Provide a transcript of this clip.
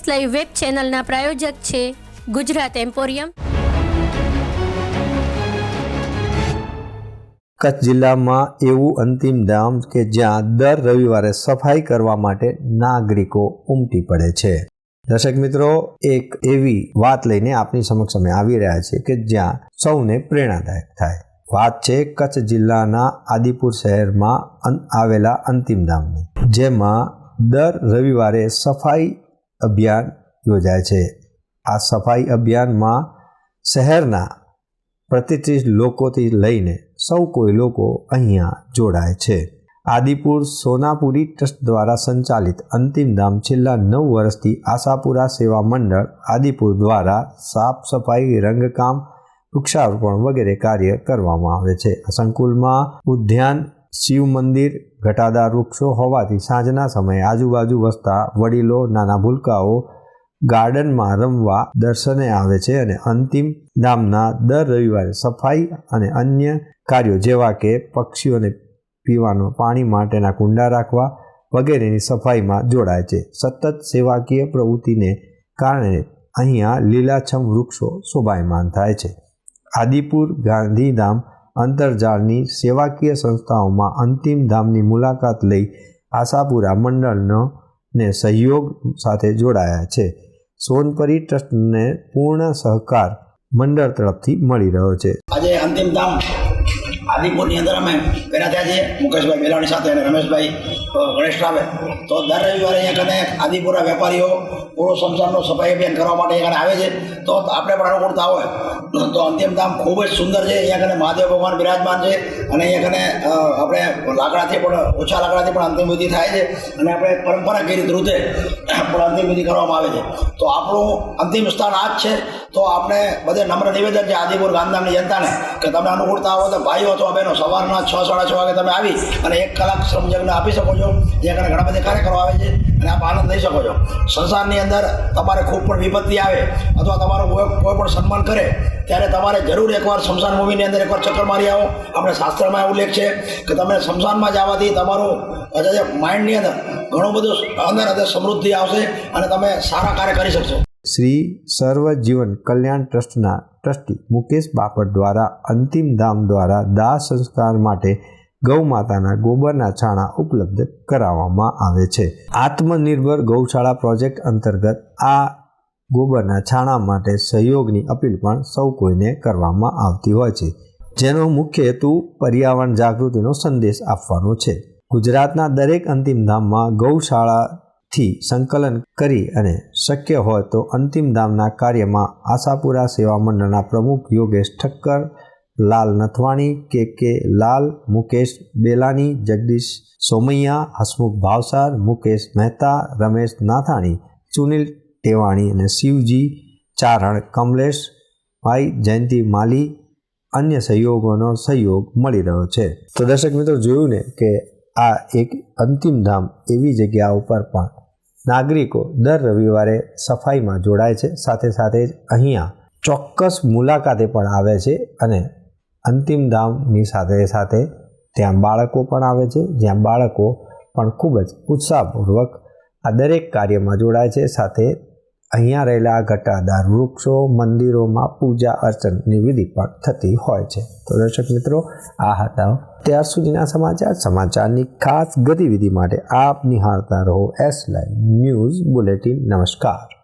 S live web ચેનલના પ્રાયોજક છે Gujarat emporium. Kutch જિલ્લામાં એવું અંતિમ ધામ કે જ્યાં દર રવિવારે સફાઈ કરવા માટે નાગરિકો ઉમટી પડે છે. દર્શક મિત્રો, એક એવી વાત લઈને આપની સમક્ષ અમે આવી રહ્યા છીએ કે જ્યાં સૌને પ્રેરણાદાયક થાય. વાત છે કચ્છ જિલ્લાના આદિપુર શહેરમાં આવેલા અંતિમ ધામની, જેમાં દર રવિવારે સફાઈ અભિયાન યોજાય છે. આ સફાઈ અભિયાનમાં શહેરના પ્રતિષ્ઠિત લોકોથી લઈને સૌ કોઈ લોકો અહીંયા જોડાય છે. આદિપુર સોનાપુરી ટ્રસ્ટ દ્વારા સંચાલિત અંતિમ ધામ છેલ્લા નવ વર્ષથી આશાપુરા સેવા મંડળ આદિપુર દ્વારા સાફ સફાઈ, રંગકામ, વૃક્ષારોપણ વગેરે કાર્ય કરવામાં આવે છે. સંકુલમાં ઉદ્યાન શિવ મંદિર ઘટાદાર વૃક્ષો હોવાથી સાંજના સમયે આજુબાજુ વસતા વડીલો, નાના ભૂલકાઓ ગાર્ડનમાં રમવા, દર્શને આવે છે અને અંતિમ ધામના દર રવિવારે સફાઈ અને અન્ય કાર્યો જેવા કે પક્ષીઓને પીવાનું પાણી માટેના કુંડા રાખવા વગેરેની સફાઈમાં જોડાય છે. સતત સેવાકીય પ્રવૃત્તિને કારણે અહીંયા લીલાછમ વૃક્ષો શોભાયમાન થાય છે. આદિપુર ગાંધીધામ અંતરજાળની સેવાકીય સંસ્થાઓમાં અંતિમ ધામની મુલાકાત લઈ આશાપુરા મંડળનો ને સહયોગ સાથે જોડાયા છે. સોનપરી ટ્રસ્ટને પૂર્ણ સહકાર મંડળ તરફથી મળી રહ્યો છે. આજે અંતિમ ધામ આદિપુરની અંદર અમે પહેલાં થયા છીએ. મુકેશભાઈ મેલાણી સાથે અને રમેશભાઈ ગણેશ રાવે તો દર રવિવારે અહીંયા કને આદિપુરા વેપારીઓ પૂરો સંસારનો સફાઈ અભિયાન કરવા માટે અહીંયા આવે છે. તો આપણે પણ અનુકૂળતા હોય. તો અંતિમ ધામ ખૂબ જ સુંદર છે. અહીંયા કને મહાદેવ ભગવાન બિરાજમાન છે. અને અહીંયા કને આપણે લાકડાથી પણ, ઓછા લાકડાથી પણ અંતિમ વિધિ થાય છે. અને આપણે પરંપરાગત રીતે પણ અંતિમ કરવામાં આવે છે. તો આપણું અંતિમ સ્થાન આ જ છે. તો આપણે બધે નમ્ર નિવેદન છે આદિપુર ગાંધીધામની જનતાને કે તમે અનુકૂળતા હોય તો ભાઈઓ અથવા બહેનો સવારના છ, સાડા છ વાગે તમે આવી અને એક કલાક શ્રમયજ્ઞ આપી શકો છો. જે કારણે ઘણા બધા કાર્યક્રમો આવે છે અને આપ આનંદ લઈ શકો છો. સંસારની અંદર તમારે ખૂબ પણ વિપત્તિ આવે અથવા તમારું કોઈ પણ સન્માન કરે, ત્યારે તમારે જરૂર એકવાર શમશાન મૂવીની અંદર એકવાર ચક્કર મારી આવો. આપણે શાસ્ત્રમાં ઉલ્લેખ છે કે તમે શમશાનમાં જવાથી તમારું માઇન્ડની અંદર ઘણું બધું અંદર અંદર સમૃદ્ધિ આવશે અને તમે સારા કાર્ય કરી શકશો. શ્રી સર્વ જીવન કલ્યાણ ટ્રસ્ટના ટ્રસ્ટી મુકેશ બાપટ દ્વારા અંતિમ ધામ દ્વારા દાહ સંસ્કાર માટે ગૌ માતાના ગોબરના છાણા ઉપલબ્ધ કરાવવામાં આવે છે. આત્મનિર્ભર ગૌશાળા પ્રોજેક્ટ અંતર્ગત આ ગોબરના છાણા માટે સહયોગની અપીલ પણ સૌ કોઈને કરવામાં આવતી હોય છે. જેનો મુખ્ય હેતુ પર્યાવરણ જાગૃતિનો સંદેશ આપવાનો છે. ગુજરાતના દરેક અંતિમ ધામમાં ગૌશાળાથી સંકલન કરી અને શક્ય હોય તો અંતિમ ધામના કાર્યમાં આશાપુરા સેવા મંડળના પ્રમુખ યોગેશ ઠક્કર, લાલ નથવાણી, કે કે લાલ, મુકેશ બેલાની, જગદીશ સોમૈયા, હસમુખ ભાવસાર, મુકેશ મહેતા, રમેશ નાથાણી, સુનિલ ટેવાણી અને શિવજી ચારણ, કમલેશ ભાઈ, જયંતિ માલી અન્ય સહયોગોનો સહયોગ મળી રહ્યો છે. તો દર્શક મિત્રો જોયું ને કે આ એક અંતિમ ધામ એવી જગ્યા ઉપર પણ નાગરિકો દર રવિવારે સફાઈમાં જોડાય છે. સાથે સાથે જ અહીંયા ચોક્કસ મુલાકાતે પણ આવે છે અને અંતિમ ધામની સાથે સાથે ત્યાં બાળકો પણ આવે છે. જ્યાં બાળકો પણ ખૂબ જ ઉત્સાહપૂર્વક આ દરેક કાર્યમાં જોડાય છે. સાથે અહીંયા રહેલા ઘટાદાર વૃક્ષો, મંદિરોમાં પૂજા અર્ચનની વિધિ પણ થતી હોય છે. તો દર્શક મિત્રો, આ હતા ત્યાર સુધીના સમાચાર. સમાચારની ખાસ ગતિવિધિ માટે આપ નિહાળતા રહો એસ લાઈવ ન્યૂઝ બુલેટિન નમસ્કાર.